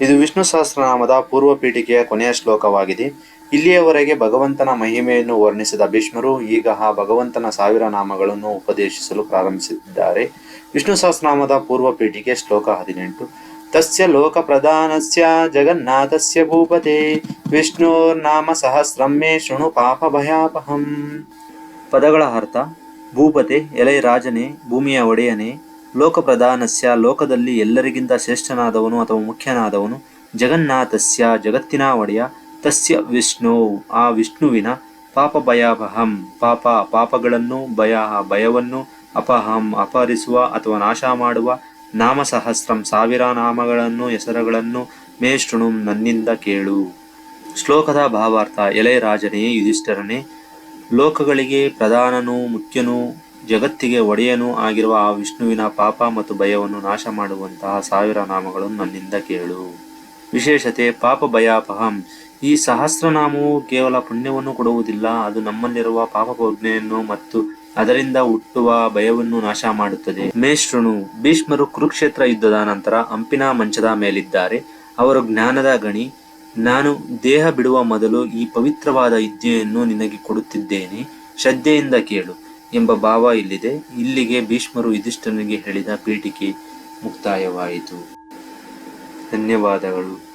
ಇದು ವಿಷ್ಣು ಸಹಸ್ರನಾಮದ ಪೂರ್ವ ಪೀಠಿಕೆಯ ಕೊನೆಯ ಶ್ಲೋಕವಾಗಿದೆ. ಇಲ್ಲಿಯವರೆಗೆ ಭಗವಂತನ ಮಹಿಮೆಯನ್ನು ವರ್ಣಿಸಿದ ಭೀಷ್ಮರು ಈಗ ಆ ಭಗವಂತನ ಸಾವಿರ ನಾಮಗಳನ್ನು ಉಪದೇಶಿಸಲು ಪ್ರಾರಂಭಿಸಿದ್ದಾರೆ. ವಿಷ್ಣು ಸಹಸ್ರನಾಮದ ಪೂರ್ವ ಪೀಠಿಕೆ ಶ್ಲೋಕ ಹದಿನೆಂಟು. ತಸ್ಯ ಲೋಕ ಪ್ರಧಾನಸ್ಯ ಜಗನ್ನಾಥಸ್ಯ ಭೂಪತೆ ವಿಷ್ಣುರ್ನಾಮ ಸಹಸ್ರಂ ಮೇ ಶೃಣು ಪಾಪ ಭಯಾಪಹಂ. ಪದಗಳ ಅರ್ಥ ಭೂಪತೆ, ಎಲೆ ರಾಜನೇ, ಭೂಮಿಯ ಒಡೆಯನೇ ಲೋಕಪ್ರಧಾನಸ್ಯ, ಲೋಕದಲ್ಲಿ ಎಲ್ಲರಿಗಿಂತ ಶ್ರೇಷ್ಠನಾದವನು ಅಥವಾ ಮುಖ್ಯನಾದವನು, ಜಗನ್ನಾಥಸ್ಯ ಜಗತ್ತಿನ ಒಡೆಯ ತಸ್ಯ ವಿಷ್ಣು, ಆ ವಿಷ್ಣುವಿನ ಪಾಪ ಭಯಾಪಹಂ ಪಾಪ ಪಾಪಗಳನ್ನು ಭಯ, ಭಯವನ್ನು ಅಪಹಂ, ಅಪಹರಿಸುವ ಅಥವಾ ನಾಶ ಮಾಡುವ ನಾಮ ಸಹಸ್ರಂ ಸಾವಿರ ನಾಮಗಳನ್ನು, ಹೆಸರುಗಳನ್ನು ಮೇ ನನ್ನಿಂದ ಕೇಳು. ಶ್ಲೋಕದ ಭಾವಾರ್ಥ ಎಲೆ ರಾಜನೇ, ಯುಧಿಷ್ಠರನೇ, ಲೋಕಗಳಿಗೆ ಪ್ರಧಾನನೂ ಮುಖ್ಯನೂ ಜಗತ್ತಿಗೆ ಒಡೆಯನೂ ಆಗಿರುವ ಆ ವಿಷ್ಣುವಿನ ಪಾಪ ಮತ್ತು ಭಯವನ್ನು ನಾಶ ಮಾಡುವಂತಹ ಸಾವಿರ ನಾಮಗಳನ್ನು ನನ್ನಿಂದ ಕೇಳು. ವಿಶೇಷತೆ, ಪಾಪ ಭಯಾಪಹಂ. ಈ ಸಹಸ್ರನಾಮವು ಕೇವಲ ಪುಣ್ಯವನ್ನು ಕೊಡುವುದಿಲ್ಲ, ಅದು ನಮ್ಮಲ್ಲಿರುವ ಪಾಪ ಪ್ರಜ್ಞೆಯನ್ನು ಮತ್ತು ಅದರಿಂದ ಹುಟ್ಟುವ ಭಯವನ್ನು ನಾಶ ಮಾಡುತ್ತದೆ ಮೇಷ್ಣು ಭೀಷ್ಮರು ಕುರುಕ್ಷೇತ್ರ ಯುದ್ಧದ ನಂತರ ಹಂಪಿನ ಮಂಚದ ಮೇಲಿದ್ದಾರೆ. ಅವರು ಜ್ಞಾನದ ಗಣಿ. ನಾನು ದೇಹ ಬಿಡುವ ಮೊದಲು ಈ ಪವಿತ್ರವಾದ ವಿದ್ಯೆಯನ್ನು ನಿನಗೆ ಕೊಡುತ್ತಿದ್ದೇನೆ. ಶ್ರದ್ಧೆಯಿಂದ ಕೇಳು. ಎಂಬ ಭಾವ ಇಲ್ಲಿದೆ. ಇಲ್ಲಿಗೆ ಭೀಷ್ಮರು ಯುಧಿಷ್ಠನಿಗೆ ಹೇಳಿದ ಪೀಠಿಕೆ ಮುಕ್ತಾಯವಾಯಿತು. ಧನ್ಯವಾದಗಳು.